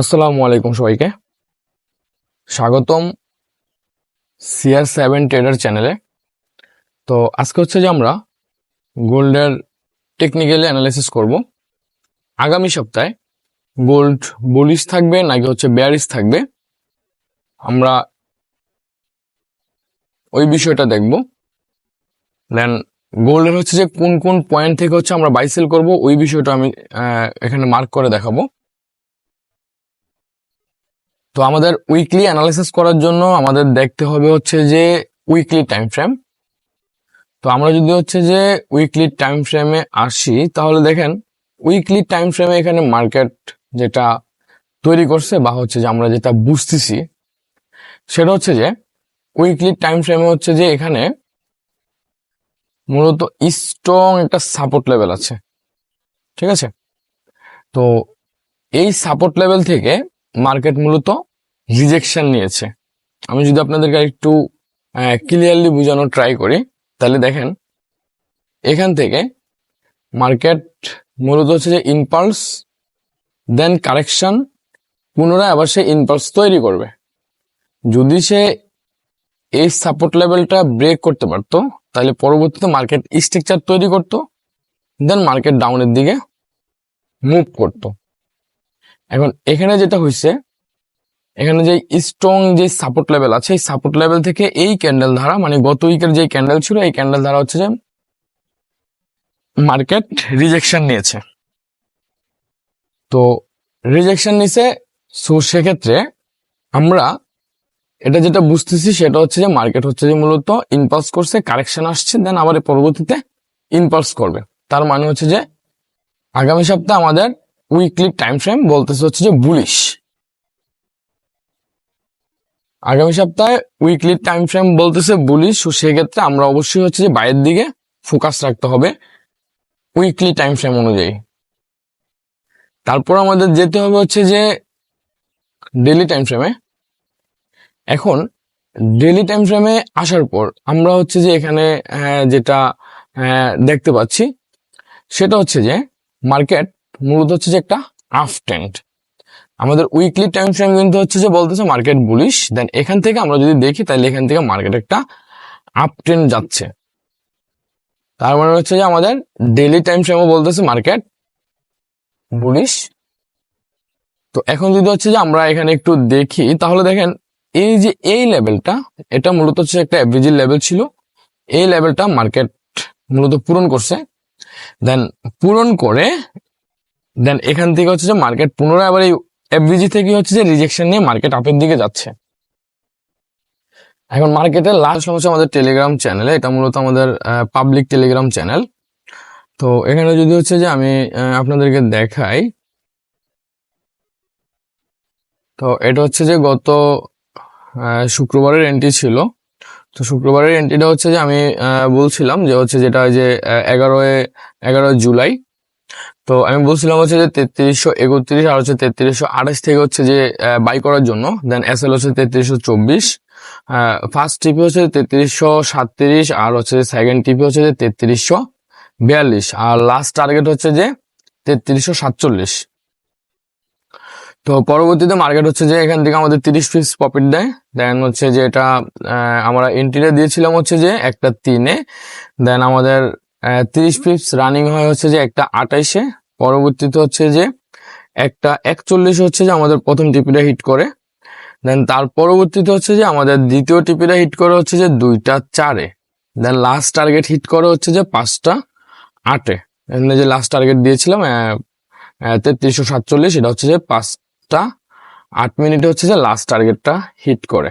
আসসালামু আলাইকুম সবাইকে। স্বাগতম সিআর সেভেন ট্রেডার চ্যানেলে তো আজকে হচ্ছে যে আমরা গোল্ডের টেকনিক্যালি অ্যানালাইসিস করব। আগামী সপ্তাহে গোল্ড বুলিশ থাকবে নাকি হচ্ছে বেয়ারিশ থাকবে? আমরা ওই বিষয়টা দেখব। দেন গোল্ডের হচ্ছে যে কোন কোন পয়েন্ট থেকে হচ্ছে আমরা বাইসেল করব, ওই বিষয়টা আমি এখানে মার্ক করে দেখাবো। তো আমাদের উইকলি অ্যানালাইসিস করার জন্য আমাদের দেখতে হবে হচ্ছে যে উইকলি টাইম ফ্রেম তো আমরা যদি হচ্ছে যে উইকলি টাইম ফ্রেমে আসি, তাহলে দেখেন উইকলি টাইম ফ্রেমে এখানে মার্কেট যেটা তৈরি করছে বা হচ্ছে যে আমরা যেটা বুঝতেছি, সেটা হচ্ছে যে উইকলি টাইম ফ্রেমে হচ্ছে যে এখানে মূলত স্ট্রং একটা সাপোর্ট লেভেল আছে। ঠিক আছে? তো এই সাপোর্ট লেভেল থেকে মার্কেট মূলত রিজেকশন নিয়েছে। আমি যদি আপনাদেরকে একটু ক্লিয়ারলি বোঝানোর ট্রাই করি, তাহলে দেখেন, এখান থেকে মার্কেট মূলত হচ্ছে যে ইনপালস দেন কারেকশন পুনরায় আবার সে ইনপালস তৈরি করবে। যদি সে এই সাপোর্ট লেভেলটা ব্রেক করতে পারতো, তাহলে পরবর্তীতে মার্কেট স্ট্রাকচার তৈরি করতো দেন মার্কেট ডাউনের দিকে মুভ করতো। এখন এখানে যেটা হয়েছে এখানে যে স্ট্রং যে সাপোর্ট লেভেল আছে, এই সাপোর্ট লেভেল থেকে এই ক্যান্ডেল ধারা মানে গত উইকের যে ক্যান্ডেল ছিল, এই ক্যান্ডেল ধারা হচ্ছে যে মার্কেট রিজেকশন নিয়েছে। তো রিজেকশন নিছে সো সেক্ষেত্রে আমরা এটা যেটা বুঝতেছি, সেটা হচ্ছে যে মার্কেট হচ্ছে যে মূলত ইনপালস করছে কারেকশন আসছে দেন আবার পরবর্তীতে ইনপালস করবে। তার মানে হচ্ছে যে আগামী সপ্তাহে আমাদের উইকলি টাইম ফ্রেম বলতেছে হচ্ছে যে বুলিশ আগামী সপ্তাহে উইকলি টাইম ফ্রেম বলতেছে বুলিশ তো সেক্ষেত্রে আমরা অবশ্যই হচ্ছে যে বাইরের দিকে ফোকাস রাখতে হবে উইকলি টাইম ফ্রেম অনুযায়ী। তারপর আমাদের যেতে হবে হচ্ছে যে ডেলি টাইম ফ্রেমে এখন ডেলি টাইম ফ্রেমে আসার পর আমরা হচ্ছে যে এখানে যেটা দেখতে পাচ্ছি, সেটা হচ্ছে যে মার্কেট মূলত হচ্ছে যে একটা আফ ট্রেন্ড আমাদের উইকলি টাইম ফ্রেম কিন্তু হচ্ছে যে বলতেছে মার্কেট বুলিশ দেন এখান থেকে আমরা যদি দেখি, তাহলে এখান থেকে মার্কেট একটা আপ ট্রেন্ড যাচ্ছে। তার মানে হচ্ছে যে আমাদের ডেলি টাইম ফ্রেমও বলতেছে মার্কেট বুলিশ তো এখন যদি হচ্ছে যে আমরা এখানে একটু দেখি, তাহলে দেখেন এই যে এই লেভেলটা এটা মূলত হচ্ছে একটা অ্যাভারেজি লেভেল ছিল। এই লেভেলটা মার্কেট মূলত পূরণ করছে। দেন পূরণ করে দেন এখান থেকে হচ্ছে যে মার্কেট পুনরায় আবার এই এফবিজি থেকে হচ্ছে যে রিজেকশন নিয়ে মার্কেট আপের দিকে যাচ্ছে। এখন মার্কেটের লাস্ট সমস্যা আমাদের টেলিগ্রাম চ্যানেলে এটা মূলত আমাদের পাবলিক টেলিগ্রাম চ্যানেল তো এখানে যদি হচ্ছে যে আমি আপনাদেরকে দেখাই, তো এটা হচ্ছে যে গত শুক্রবারের এন্ট্রি ছিল। তো শুক্রবারের এন্ট্রিটা হচ্ছে যে আমি বলছিলাম যে হচ্ছে যেটা যে এগারোয় এগারোই জুলাই। তো আমি বলছিলাম হচ্ছে যে তেত্রিশশো একত্রিশ আর হচ্ছে তেত্রিশশো আঠাশ থেকে হচ্ছে যে বাই করার জন্য। দেন এস এল হচ্ছে তেত্রিশশো চব্বিশ। ফার্স্ট টিপি হচ্ছে তেত্রিশশো সাতত্রিশ আর হচ্ছে সেকেন্ড টিপি হচ্ছে যে তেত্রিশশো বিয়াল্লিশ। আর লাস্ট টার্গেট হচ্ছে যে তেত্রিশশো সাতচল্লিশ। তো পরবর্তীতে মার্কেট হচ্ছে যে এখান থেকে আমাদের তিরিশ পিস প্রফিট দেয়। দেন হচ্ছে যে এটা আমরা এন্ট্রিটা দিয়েছিলাম হচ্ছে যে একটা তিনে। দেন আমাদের তিরিশ পিপস রানিং হয় হচ্ছে যে একটা আঠাইশে। পরবর্তীতে হচ্ছে যে একটা একচল্লিশ হচ্ছে যে আমাদের প্রথম টিপিটা হিট করে। দেন তার পরবর্তীতে হচ্ছে যে আমাদের দ্বিতীয় টিপিটা হিট করে হচ্ছে যে দুইটা চারে। দেন লাস্ট টার্গেট হিট করে হচ্ছে যে পাঁচটা আটে। এখানে যে লাস্ট টার্গেট দিয়েছিলাম তেত্রিশশো সাতচল্লিশ, এটা হচ্ছে যে পাঁচটা আট মিনিটে হচ্ছে যে লাস্ট টার্গেটটা হিট করে।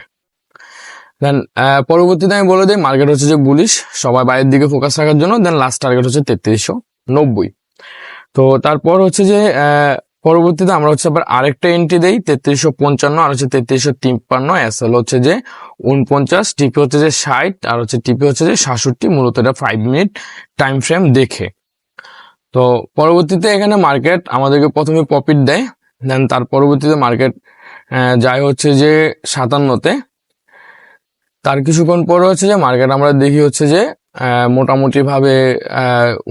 দেন পরবর্তীতে আমি বলে দিই মার্কেট হচ্ছে যে বুলিশ সবাই বাইরের দিকে ফোকাস রাখার জন্য। দেন লাস্ট টার্গেট হচ্ছে তেত্রিশশো নব্বই। তো তারপর হচ্ছে যে পরবর্তীতে আমরা হচ্ছে আবার আরেকটা এন্ট্রি দেই, তেত্রিশশো পঞ্চান্ন আর হচ্ছে তেত্রিশশো তিপ্পান্ন। এসএল হচ্ছে যে উনপঞ্চাশ টিপি হচ্ছে যে ষাট আর হচ্ছে টিপি হচ্ছে যে সাতষট্টি, মূলত এটা ফাইভ মিনিট টাইম ফ্রেম দেখে। তো পরবর্তীতে এখানে মার্কেট আমাদেরকে প্রথমে প্রফিট দেয় দেন তার পরবর্তীতে মার্কেট যায় হচ্ছে যে সাতান্নতে। তার কিছুক্ষণ পরে হচ্ছে যে মার্কেট আমরা দেখি হচ্ছে যে মোটামুটি ভাবে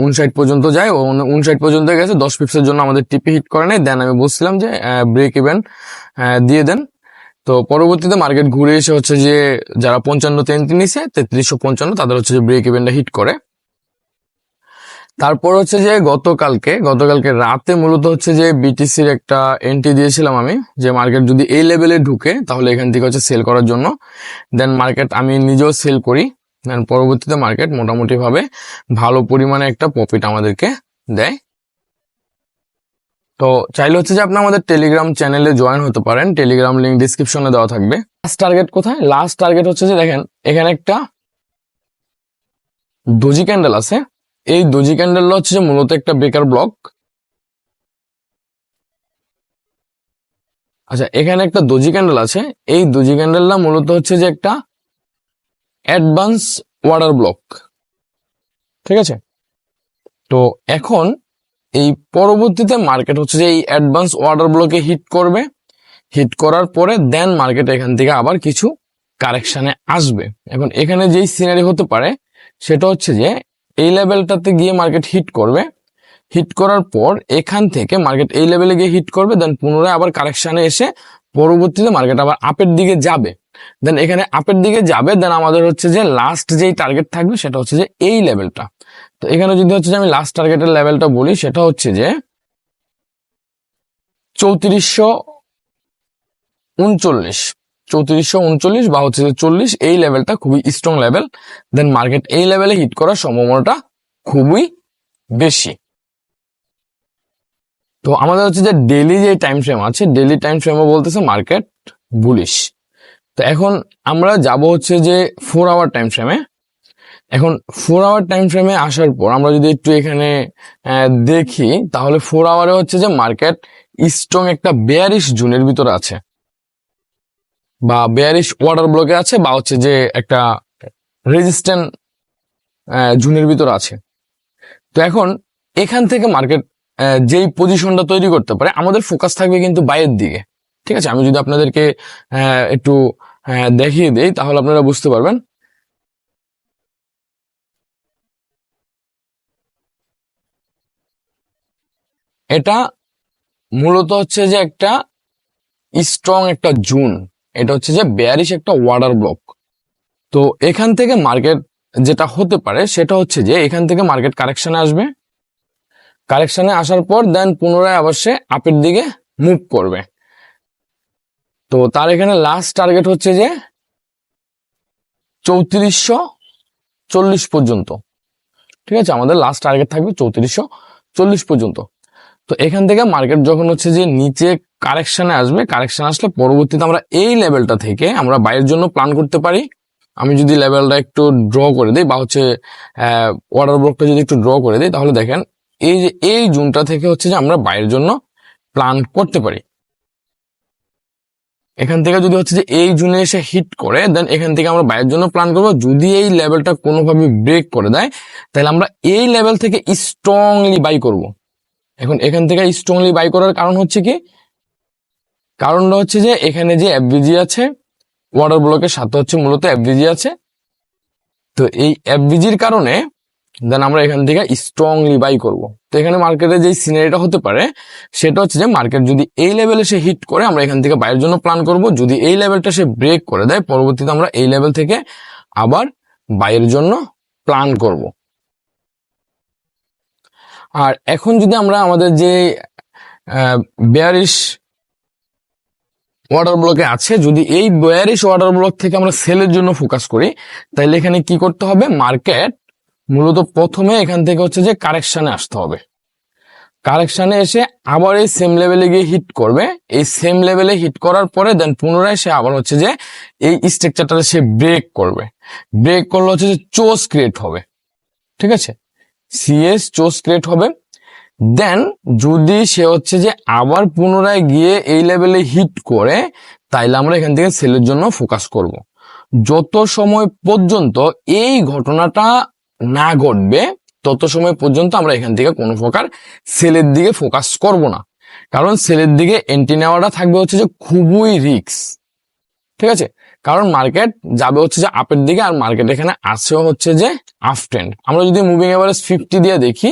উনষাট পর্যন্ত যায়। ও উনষাট পর্যন্ত গেছে, দশ পিপসের জন্য আমাদের টিপি হিট করে নেয় দেন আমি বলছিলাম যে ব্রেক ইভেন দিয়ে দেন। তো পরবর্তীতে মার্কেট ঘুরে এসে হচ্ছে যে, যারা পঞ্চান্ন তেন্তি নিছে, তেত্রিশশো পঞ্চান্ন, তাদের হচ্ছে যে ব্রেক ইভেনটা হিট করে। তারপর হচ্ছে যে গতকালকে গতকালকে রাতে মূলত হচ্ছে যে বিটিসির একটা এন্ট্রি দিয়েছিলাম আমি, যে মার্কেট যদি এই লেভেলে ঢুকে, তাহলে এখান থেকে হচ্ছে সেল করার জন্য। দেন মার্কেট আমি নিজেও সেল করি। দেন পরবর্তীতে মার্কেট মোটামুটি ভাবে ভালো পরিমাণে একটা প্রফিট আমাদেরকে দেয়। তো চাইলে হচ্ছে যে আপনি আমাদের টেলিগ্রাম চ্যানেলে জয়েন হতে পারেন। টেলিগ্রাম লিঙ্ক ডিসক্রিপশনে দেওয়া থাকবে। লাস্ট টার্গেট কোথায়? লাস্ট টার্গেট হচ্ছে যে দেখেন, এখানে একটা দোজি ক্যান্ডেল আছে। এই দোজি ক্যান্ডেল হচ্ছে যে মূলত একটা বেকার ব্লক আচ্ছা এখানে একটা দোজি ক্যান্ডেল আছে। এই দোজি ক্যান্ডেলটা মূলত হচ্ছে যে একটা অ্যাডভান্স ওয়াটার ব্লক। ঠিক আছে? তো এখন এই পরবর্তীতে মার্কেট হচ্ছে যে এই অ্যাডভান্স ওয়াটার ব্লকে হিট করবে। হিট করার পরে দেন মার্কেট এখান থেকে আবার কিছু কারেকশনে আসবে। এখন এখানে যেই সিনারি হতে পারে, সেটা হচ্ছে যে এই লেভেলটাতে গিয়ে মার্কেট হিট করবে। হিট করার পর এখান থেকে মার্কেট এই লেভেলে গিয়ে হিট করবে, দেন পুনরায় আবার কারেকশনে এসে পরবর্তীতে মার্কেট আবার আপের দিকে যাবে। দেন এখানে আপের দিকে যাবে দেন আমাদের হচ্ছে যে লাস্ট যেই টার্গেট থাকবে সেটা হচ্ছে যে এই লেভেলটা তো এখানে যদি হচ্ছে যে আমি লাস্ট টার্গেটের লেভেলটা বলি, সেটা হচ্ছে যে চৌত্রিশশো উনচল্লিশ। চৌত্রিশশো উনচল্লিশ বা হচ্ছে যে চল্লিশ, এই লেভেলটা খুবই স্ট্রং লেভেল দেন মার্কেট এই লেভেলে হিট করার সম্ভাবনাটা খুবই বেশি। তো আমাদের হচ্ছে যে ডেলি যে টাইম ফ্রেম আছে ডেলি টাইম ফ্রেমও বলতেছে মার্কেট বুলিশ তো এখন আমরা যাব হচ্ছে যে ফোর আওয়ার টাইম ফ্রেমে এখন ফোর আওয়ার টাইম ফ্রেমে আসার পর আমরা যদি একটু এখানে দেখি, তাহলে ফোর আওয়ারে হচ্ছে যে মার্কেট স্ট্রং একটা বেয়ারিশ জুনের ভিতরে আছে। বা বেয়ারিশ ওয়াটার ব্লকে আছে বা হচ্ছে যে একটা রেজিস্ট্যান্ট জুনের ভিতরে আছে। তো এখন এখান থেকে মার্কেট যেই পজিশনটা তৈরি করতে পারে, আমাদের ফোকাস থাকবে কিন্তু বাইরের দিকে। ঠিক আছে? আমি যদি আপনাদেরকে একটু দেখিয়ে দেই, তাহলে আপনারা বুঝতে পারবেন। এটা মূলত হচ্ছে যে একটা স্ট্রং একটা জুন এটা হচ্ছে যে বেয়ারিশ একটা ওয়াটার ব্লক তো এখান থেকে মার্কেট যেটা হতে পারে, সেটা হচ্ছে যে এখান থেকে মার্কেট কারেকশনে আসবে। কারেকশনে আসার পর দেন পুনরায় সে আপের দিকে মুভ করবে। তো তার এখানে লাস্ট টার্গেট হচ্ছে যে চৌত্রিশশো চল্লিশ পর্যন্ত। ঠিক আছে? আমাদের লাস্ট টার্গেট থাকবে চৌত্রিশশো চল্লিশ পর্যন্ত। তো এখান থেকে মার্কেট যখন হচ্ছে যে নিচে কারেকশনে আসবে, কারেকশন আসলে পরবর্তীতে আমরা এই লেভেলটা থেকে আমরা বাইরের জন্য প্ল্যান করতে পারি। আমি যদি লেভেলটা একটু ড্র করে দিই বা হচ্ছে ওয়াটার ব্লকটা যদি একটু ড্র করে দিই, তাহলে দেখেন এই যে, এই জুনটা থেকে হচ্ছে যে আমরা বাইরের জন্য প্ল্যান করতে পারি। এখান থেকে যদি হচ্ছে যে এই জুনে এসে হিট করে দেন এখান থেকে আমরা বাইরের জন্য প্ল্যান করব। যদি এই লেভেলটা কোনোভাবে ব্রেক করে দেয়, তাহলে আমরা এই লেভেল থেকে স্ট্রংলি বাই করব। এখন এখান থেকে স্ট্রংলি বাই করার কারণ হচ্ছে কি? কারণটা হচ্ছে যে এখানে যে এফবিজি আছে ওয়াটার ব্লকের সাথে হচ্ছে মূলত এফবিজি আছে। তো এই এফবিজির কারণে দেন আমরা এখান থেকে স্ট্রংলি বাই করব। তো এখানে মার্কেটে যে সিনারিটা হতে পারে, সেটা হচ্ছে যে মার্কেট যদি এই লেভেলে সে হিট করে, আমরা এখান থেকে বাইরের জন্য প্ল্যান করব। যদি এই লেভেলটা সে ব্রেক করে দেয়, পরবর্তীতে আমরা এই লেভেল থেকে আবার বাইরের জন্য প্ল্যান করব। আর এখন যদি আমরা আমাদের যে বেয়ারিশ ওয়াটার ব্লকে আছে, যদি এই বেয়ারিশ ওয়াটার ব্লক থেকে আমরা সেলের জন্য ফোকাস করি তাহলে এখানে কি করতে হবে? মার্কেট মূলত প্রথমে এখান থেকে হচ্ছে যে কারেকশনে আসতে হবে। কারেকশনে এসে আবার এই সেম লেভেলে গিয়ে হিট করবে। এই সেম লেভেলে হিট করার পরে দেন পুনরায় সে আবার হচ্ছে যে এই স্ট্রাকচারটা সে ব্রেক করবে। ব্রেক করলে হচ্ছে যে চোস ক্রিয়েট হবে। ঠিক আছে? সিএস চোস ক্রিয়েট হবে। দেন যদি সে হচ্ছে যে আবার পুনরায় গিয়ে এই লেভেলে হিট করে, তাইলে আমরা এখান থেকে সেলের জন্য ফোকাস করব। যত সময় পর্যন্ত এই ঘটনাটা না ঘটবে, তত সময় পর্যন্ত আমরা এখান থেকে কোনো প্রকার সেলের দিকে ফোকাস করব না। কারণ সেলের দিকে এন্ট্রি নেওয়াটা থাকবে হচ্ছে যে খুবই রিক্স ঠিক আছে? কারণ মার্কেট যাবে হচ্ছে যে আপের দিকে আর মার্কেট এখানে আসেও হচ্ছে যে আপ ট্রেন্ড আমরা যদি মুভিং এভারেজ ফিফটি দিয়ে দেখি,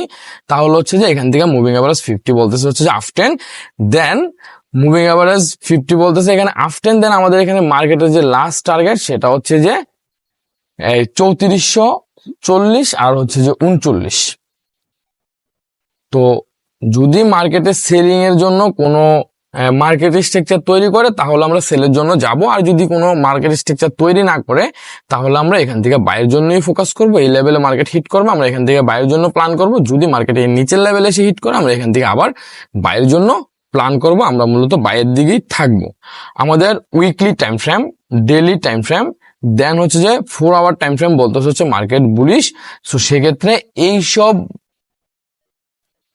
তাহলে হচ্ছে যে এখান থেকে মুভিং এভারেজ ফিফটি বলতেছে হচ্ছে যে up trend then moving average fifty বলতেছে এখানে আপ ট্রেন্ড দেন আমাদের এখানে মার্কেটের যে লাস্ট টার্গেট সেটা হচ্ছে যে চৌত্রিশশো চল্লিশ আর হচ্ছে যে উনচল্লিশ। তো যদি মার্কেটে সেলিং এর জন্য কোনো মার্কেট স্ট্রাকচার তৈরি করে, তাহলে আমরা সেলের জন্য যাব। আর যদি কোনো মার্কেট স্ট্রাকচার তৈরি না করে, তাহলে আমরা এখান থেকে বাইরের জন্যই ফোকাস করব। এই লেভেলে মার্কেট হিট করব, আমরা এখান থেকে বাইরের জন্য প্ল্যান করব। যদি মার্কেট নিচের লেভেলে এসে হিট করে, আমরা এখান থেকে আবার বাইরের জন্য প্ল্যান করব। আমরা মূলত বাইরের দিকেই থাকব। আমাদের weekly time frame daily time frame then হচ্ছে যে ফোর আওয়ার টাইম ফ্রেম বলতে হচ্ছে মার্কেট বুলিশ সো সেক্ষেত্রে এইসব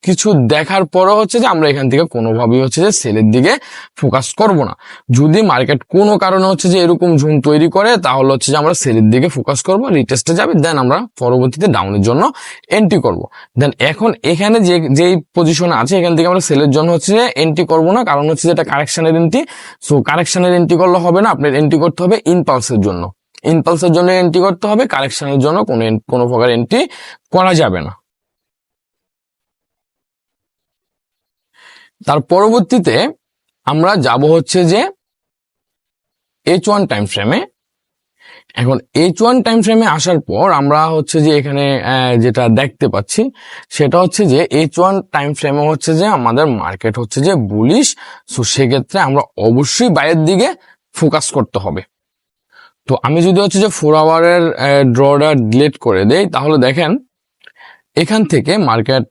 কিছু দেখার পরও হচ্ছে যে আমরা এখান থেকে কোনোভাবেই হচ্ছে যে সেলের দিকে ফোকাস করব না। যদি মার্কেট কোনো কারণে হচ্ছে যে এরকম জুন তৈরি করে, তাহলে হচ্ছে যে আমরা সেলের দিকে ফোকাস করব রিটেস্টে যাবে দেন আমরা পরবর্তীতে ডাউনের জন্য এন্ট্রি করব। দেন এখন এখানে যে, যেই পজিশনে আছে, এখান থেকে আমরা সেলের জন্য হচ্ছে যে এন্ট্রি করব না, কারণ হচ্ছে যে এটা কারেকশনের এন্ট্রি সো কারেকশনের এন্ট্রি করলে হবে না, আপনার এন্ট্রি করতে হবে ইনপালসের জন্য। ইনপালসের জন্য এন্ট্রি করতে হবে কারেকশনের জন্য কোনো কোনো প্রকার এন্ট্রি করা যাবে না। তার পরবর্তীতে আমরা যাব হচ্ছে যে এইচ ওয়ান টাইম ফ্রেমে এখন এইচ ওয়ান টাইম ফ্রেমে আসার পর আমরা হচ্ছে যে এখানে যেটা দেখতে পাচ্ছি, সেটা হচ্ছে যে এইচ ওয়ান টাইম ফ্রেমে হচ্ছে যে আমাদের মার্কেট হচ্ছে যে বুলিশ সো সেক্ষেত্রে আমরা অবশ্যই বাইরের দিকে ফোকাস করতে হবে। তো আমি যদি হচ্ছে যে ফোর আওয়ারের ড্রটা ডিলেট করে দেই, তাহলে দেখেন, এখান থেকে মার্কেট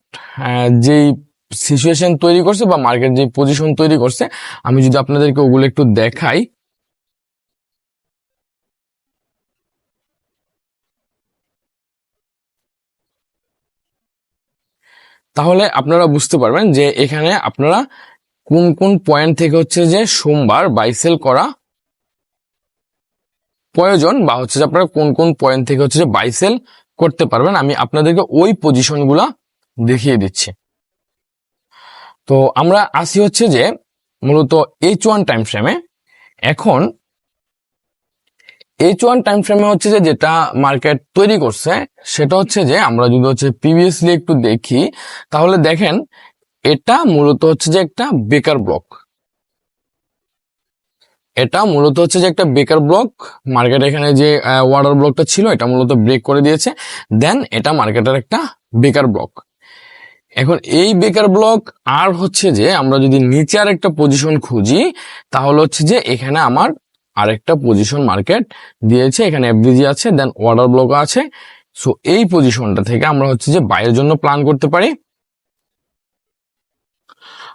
যেই সিচুয়েশন তৈরি করছে বা মার্কেট যে পজিশন তৈরি করছে, আমি যদি আপনাদেরকে ওগুলো একটু দেখাই। তাহলে আপনারা বুঝতে পারবেন যে এখানে আপনারা কোন কোন পয়েন্ট থেকে হচ্ছে যে সোমবার বাইসেল করা প্রয়োজন বা হচ্ছে যে আপনারা কোন কোন পয়েন্ট থেকে হচ্ছে যে বাইসেল করতে পারবেন, আমি আপনাদেরকে ওই পজিশনগুলা দেখিয়ে দিচ্ছি। তো আমরা আসি হচ্ছে যে মূলত এইচ ওয়ান টাইম ফ্রেমে এখন এইচ ওয়ান টাইম ফ্রেমে হচ্ছে যে যেটা মার্কেট তৈরি করছে, সেটা হচ্ছে যে আমরা যদি হচ্ছে প্রিভিয়াসলি একটু দেখি, তাহলে দেখেন এটা মূলত হচ্ছে যে একটা বেকার ব্লক এটা মূলত হচ্ছে যে একটা বেকার ব্লক। মার্কেট এখানে যে ওয়াটার ব্লকটা ছিল, এটা মূলত ব্রেক করে দিয়েছে। দেন এটা মার্কেটের একটা বেকার ব্লক। এখন এই বেকার ব্লক, আর হচ্ছে যে, আমরা যদি নিচে আর একটা পজিশন খুঁজি, তাহলে হচ্ছে যে, এখানে আমার আরেকটা পজিশন মার্কেট দিয়েছে। এখানে এফডিজি আছে দেন ওয়াটার ব্লক আছে। সো এই পজিশনটা থেকে আমরা হচ্ছে যে বাইরের জন্য প্ল্যান করতে পারি।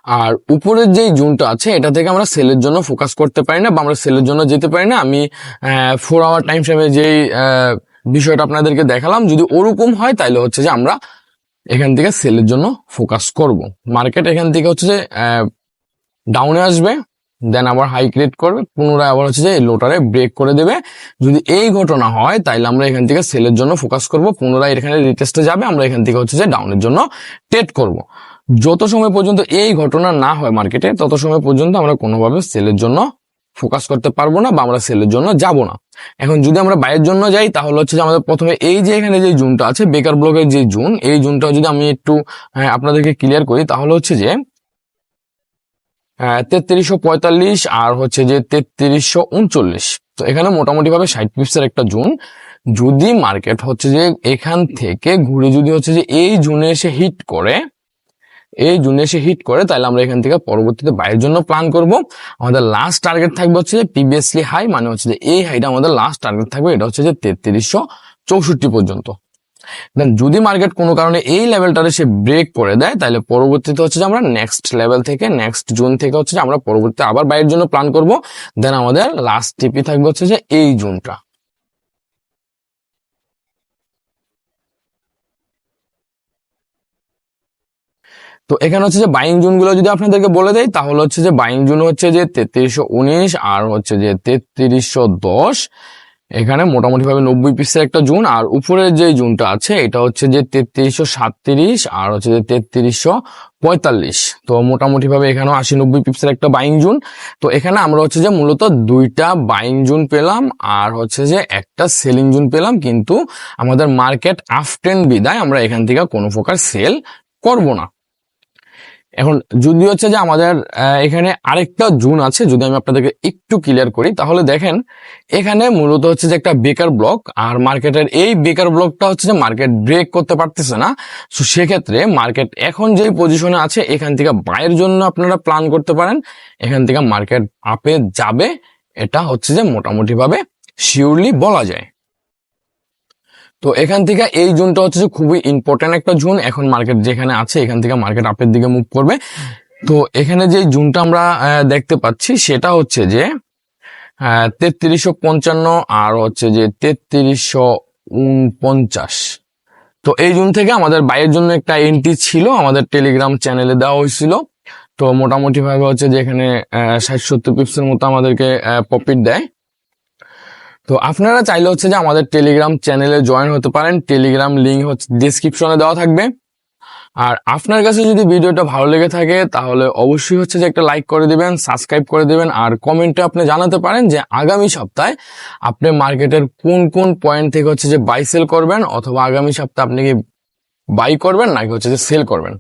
আর উপরের যেই জুনটা আছে, এটা থেকে আমরা সেলের জন্য ফোকাস করতে পারি না বা আমরা সেলের জন্য যেতে পারি না। আমি ফোর আওয়ার টাইম ফ্রেমে যেই বিষয়টা আপনাদেরকে দেখালাম, যদি ওরকম হয় তাহলে হচ্ছে যে আমরা এখান থেকে সেলের জন্য ফোকাস করব। মার্কেট এখান থেকে হচ্ছে যে ডাউনে আসবে দেন আবার হাই ক্রিয়েট করবে পুনরায় আবার হচ্ছে যে লোটারে ব্রেক করে দেবে। যদি এই ঘটনা হয় তাহলে আমরা এখান থেকে সেলের জন্য ফোকাস করব পুনরায় এখানে রিটেস্টে যাবে আমরা এখান থেকে হচ্ছে যে ডাউনের জন্য টেট করব। যত সময় পর্যন্ত এই ঘটনা না হয় মার্কেটে তত সময় পর্যন্ত আমরা কোনোভাবে সেলের জন্য ফোকাস করতে পারব না বা আমরা সেলের জন্য যাব না। এখন যদি আমরা বাইরের জন্য যাই তাহলে হচ্ছে যে আমাদের প্রথমে এই যে এখানে যে জুনটা আছে বেকার ব্লকের যে জুন এই জুনটা যদি আমি একটু আহ, আপনাদেরকে ক্লিয়ার করি তাহলে হচ্ছে যে তেত্রিশশো পঁয়তাল্লিশ আর হচ্ছে যে তেত্রিশশো উনচল্লিশ। তো এখানে মোটামুটি ভাবে ষাট পিপসের একটা জুন। যদি মার্কেট হচ্ছে যে এখান থেকে ঘুরে যদি হচ্ছে যে এই জুনে এসে হিট করে, এই জুনে এসে হিট করে, তাহলে আমরা এখান থেকে পরবর্তীতে বাইরের জন্য প্ল্যান করব। আমাদের লাস্ট টার্গেট থাকবে হচ্ছে যে প্রিভিয়াসলি হাই মানে হচ্ছে যে এই হাইটা আমাদের লাস্ট টার্গেট থাকবে, এটা হচ্ছে যে তেত্রিশশো চৌষট্টি পর্যন্ত। দেন যদি মার্কেট কোনো কারণে এই লেভেলটারে সে ব্রেক করে দেয়, তাহলে পরবর্তীতে হচ্ছে যে আমরা নেক্সট লেভেল থেকে নেক্সট জুন থেকে হচ্ছে যে আমরা পরবর্তীতে আবার বাইরের জন্য প্ল্যান করব। দেন আমাদের লাস্ট টিপি থাকবে হচ্ছে যে এই জুনটা। তো এখানে হচ্ছে যে বাইং জুনগুলো যদি আপনাদেরকে বলে দেয় তাহলে হচ্ছে যে বাইং জুন হচ্ছে যে তেত্রিশশো উনিশ আর হচ্ছে যে তেত্রিশশো দশ। এখানে মোটামুটি ভাবে নব্বই পিসের একটা জুন, আর উপরের যে জুনটা আছে, এটা হচ্ছে যে তেত্রিশশো সাতত্রিশ, আর হচ্ছে যে তেত্রিশশো পঁয়তাল্লিশ। তো মোটামুটি ভাবে এখানেও আশি নব্বই পিপসের একটা বাইং জুন। তো এখানে আমরা হচ্ছে যে মূলত দুইটা বাইং জুন পেলাম, আর হচ্ছে যে একটা সেলিং জুন পেলাম, কিন্তু আমাদের মার্কেট আফটেন বিদায় আমরা এখান থেকে কোনো প্রকার সেল করব না। এখন যদি হচ্ছে যে আমাদের এখানে আরেকটা জুন আছে, যদি আমি আপনাদেরকে একটু ক্লিয়ার করি, তাহলে দেখেন, এখানে মূলত হচ্ছে যে একটা বেকার ব্লক, আর মার্কেটের এই বেকার ব্লকটা হচ্ছে যে মার্কেট ব্রেক করতে পারতেছে না। তো সেক্ষেত্রে মার্কেট এখন যে পজিশনে আছে, এখান থেকে বাইয়ের জন্য আপনারা প্ল্যান করতে পারেন। এখান থেকে মার্কেট আপে যাবে, এটা হচ্ছে যে মোটামুটিভাবে শিওরলি বলা যায়। তো এখান থেকে এই জোনটা হচ্ছে খুবই ইম্পর্টেন্ট একটা জোন। এখন মার্কেট যেখানে আছে, এখান থেকে মার্কেট আপের দিকে মুভ করবে। তো এখানে যে জোনটা আমরা দেখতে পাচ্ছি, সেটা হচ্ছে যে তেত্রিশশো পঞ্চান্ন আর হচ্ছে যে তেত্রিশশো উনপঞ্চাশ। তো এই জুন থেকে আমাদের বাইয়ের জন্য একটা এন্ট্রি ছিল, আমাদের টেলিগ্রাম চ্যানেলে দেওয়া হয়েছিল। তো মোটামুটি ভাবে হচ্ছে যে এখানে ষাট সত্তর পিপসের মতো আমাদেরকে প্রফিট দেয়। তো আপনারা চাইলে হচ্ছে যে আমাদের টেলিগ্রাম চ্যানেলে জয়েন হতে পারেন। টেলিগ্রাম লিঙ্ক হচ্ছে ডিসক্রিপশনে দেওয়া থাকবে। আর আপনার কাছে যদি ভিডিওটা ভালো লেগে থাকে, তাহলে অবশ্যই হচ্ছে যে একটা লাইক করে দিবেন সাবস্ক্রাইব করে দিবেন, আর কমেন্টে আপনি জানাতে পারেন যে আগামী সপ্তাহে আপনি মার্কেটের কোন কোন পয়েন্ট থেকে হচ্ছে যে বাই সেল করবেন, অথবা আগামী সপ্তাহে আপনি কি বাই করবেন, নাকি হচ্ছে যে সেল করবেন।